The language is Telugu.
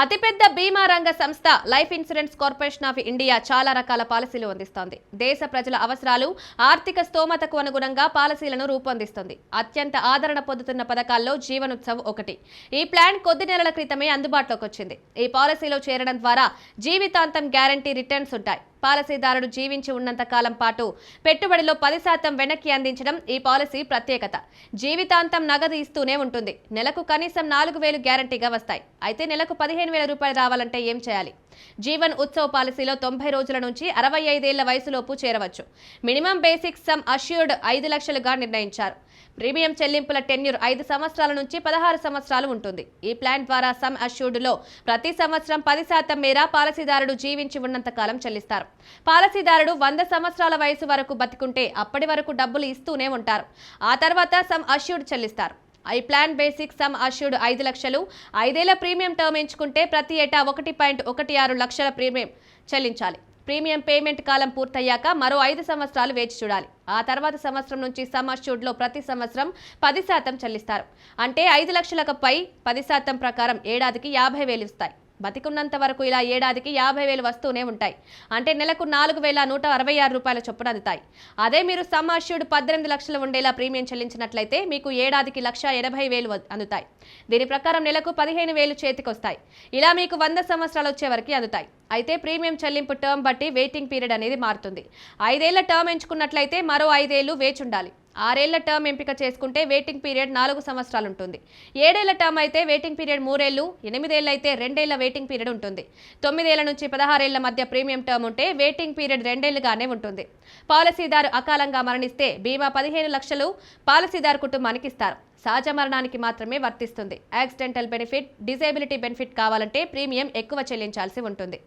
అతిపెద్ద బీమా రంగ సంస్థ life insurance corporation of India చాలా రకాల పాలసీలు అందిస్తోంది. దేశ ప్రజల అవసరాలు ఆర్థిక స్తోమతకు అనుగుణంగా పాలసీలను రూపొందిస్తుంది. అత్యంత ఆదరణ పొందుతున్న పథకాల్లో జీవనోత్సవ్ ఒకటి. ఈ ప్లాన్ కొద్ది నెలల క్రితమే అందుబాటులోకి వచ్చింది. ఈ పాలసీలో చేరడం ద్వారా జీవితాంతం గ్యారంటీ రిటర్న్స్ ఉంటాయి. పాలసీదారుడు జీవించి ఉన్నంత కాలం పాటు పెట్టుబడిలో పది శాతం వెనక్కి అందించడం ఈ పాలసీ ప్రత్యేకత. జీవితాంతం నగదు ఇస్తూనే ఉంటుంది. నెలకు కనీసం నాలుగు వేలు గ్యారంటీగా వస్తాయి. అయితే నెలకు పదిహేను వేల రూపాయలు రావాలంటే ఏం చేయాలి? జీవన్ ఉత్సవ్ పాలసీలో తొంభై రోజుల నుంచి అరవై ఐదేళ్ళ వయసులోపు చేరవచ్చు. మినిమం బేసిక్ సమ్ అష్యూర్డ్ ఐదు లక్షలుగా నిర్ణయించారు. ప్రీమియం చెల్లింపుల టెన్యూర్ ఐదు సంవత్సరాల నుంచి పదహారు సంవత్సరాలు ఉంటుంది. ఈ ప్లాన్ ద్వారా సమ్ అష్యూర్డ్లో ప్రతి సంవత్సరం పది శాతం మేర పాలసీదారుడు జీవించి ఉన్నంత కాలం చెల్లిస్తారు. పాలసీదారుడు వంద సంవత్సరాల వయసు వరకు బతికుంటే అప్పటి వరకు డబ్బులు ఇస్తూనే ఉంటారు. ఆ తర్వాత సమ్ అష్యూర్డ్ చెల్లిస్తారు. I plan basic sum assured ఐదు లక్షలు. ఐదేళ్ళ ప్రీమియం టర్మ్ ఎంచుకుంటే ప్రతి ఏటా ఒకటి పాయింట్ ఒకటి ఆరు లక్షల ప్రీమియం చెల్లించాలి. ప్రీమియం పేమెంట్ కాలం పూర్తయ్యాక మరో ఐదు సంవత్సరాలు వేచి చూడాలి. ఆ తర్వాత సంవత్సరం నుంచి సమ్ అష్యూర్డ్లో ప్రతి సంవత్సరం పది శాతం చెల్లిస్తారు. అంటే ఐదు లక్షలకు పై పది శాతం ప్రకారం ఏడాదికి యాభై వేలు ఇస్తాయి. బతికున్నంత వరకు ఇలా ఏడాదికి యాభై వేలు వస్తూనే ఉంటాయి. అంటే నెలకు నాలుగు వేల నూట అరవై ఆరు రూపాయల చొప్పున అందుతాయి. అదే మీరు సమ్ అష్యూర్డ్ పద్దెనిమిది లక్షలు ఉండేలా ప్రీమియం చెల్లించినట్లయితే మీకు ఏడాదికి లక్ష ఎనభై వేలు అందుతాయి. దీని ప్రకారం నెలకు పదిహేను వేలు చేతికొస్తాయి. ఇలా మీకు వంద సంవత్సరాలు వచ్చే వరకు అందుతాయి. అయితే ప్రీమియం చెల్లింపు టర్మ్ బట్టి వెయిటింగ్ పీరియడ్ అనేది మారుతుంది. ఐదేళ్ళ టర్మ్ ఎంచుకున్నట్లయితే మరో ఐదేళ్ళు వేచి ఉండాలి. ఆరేళ్ళ టర్మ్ ఎంపిక చేసుకుంటే వెయిటింగ్ పీరియడ్ నాలుగు సంవత్సరాలు ఉంటుంది ఏడేళ్ళ టర్మ్ అయితే వెయిటింగ్ పీరియడ్ మూడేళ్ళు ఎనిమిదేళ్ళు అయితే రెండేళ్ళ వెయిటింగ్ పీరియడ్ ఉంటుంది. తొమ్మిదేళ్ళ నుంచి పదహారేళ్ళ మధ్య ప్రీమియం టర్మ్ ఉంటే వెయిటింగ్ పీరియడ్ రెండేళ్ళుగానే ఉంటుంది. పాలసీదారు అకాలంగా మరణిస్తే బీమా పదిహేను లక్షలు పాలసీదారు కుటుంబానికి ఇస్తారు. సహజ మరణానికి మాత్రమే వర్తిస్తుంది. యాక్సిడెంటల్ బెనిఫిట్ డిజేబిలిటీ బెనిఫిట్ కావాలంటే ప్రీమియం ఎక్కువ చెల్లించాల్సి ఉంటుంది.